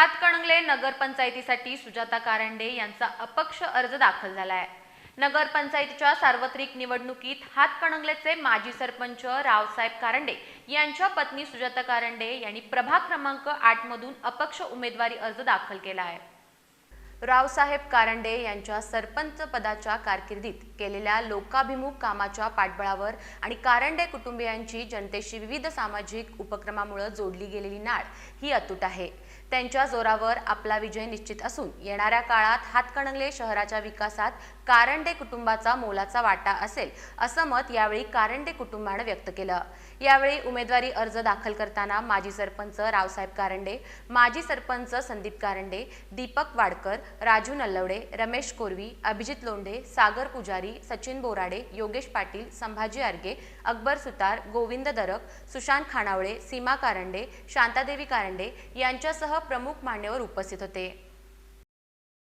हातकणंगले नगरपंचायतीसाठी सुजाता कारंडे यांचा अपक्ष अर्ज दाखल झाला आहे नगरपंचायतीच्या सार्वत्रिक निवडणुकीत हातकणंगलेचे माजी सरपंच रावसाहेब कारंडे यांच्या पत्नी सुजाता कारंडे यांनी प्रभाग क्रमांक आठ मधून अपक्ष उमेदवारी अर्ज दाखल केला आहे. रावसाहेब कारंडे यांच्या सरपंच पदाच्या कारकिर्दीत केलेल्या लोकाभिमुख कामाच्या पाठबळावर आणि कारंडे कुटुंबियांची जनतेशी विविध सामाजिक उपक्रमामुळे जोडली गेलेली नाळ ही अतूट आहे. त्यांच्या जोरावर आपला विजय निश्चित असून येणाऱ्या काळात हातकणंगले शहराच्या विकासात कारंडे कुटुंबाचा मोलाचा वाटा असेल असं मत यावेळी कारंडे कुटुंबानं व्यक्त केलं. यावेळी उमेदवारी अर्ज दाखल करताना माजी सरपंच रावसाहेब कारंडे माजी सरपंच संदीप कारंडे दीपक वाडकर राजू नल्लवडे रमेश कोरवी अभिजित लोंढे सागर पुजारी सचिन बोराडे योगेश पाटील संभाजी आर्गे अकबर सुतार गोविंद दरक सुशांत खानावळे सीमा कारंडे शांतादेवी कारंडे यांच्यासह प्रमुख मान्यवर उपस्थित होते.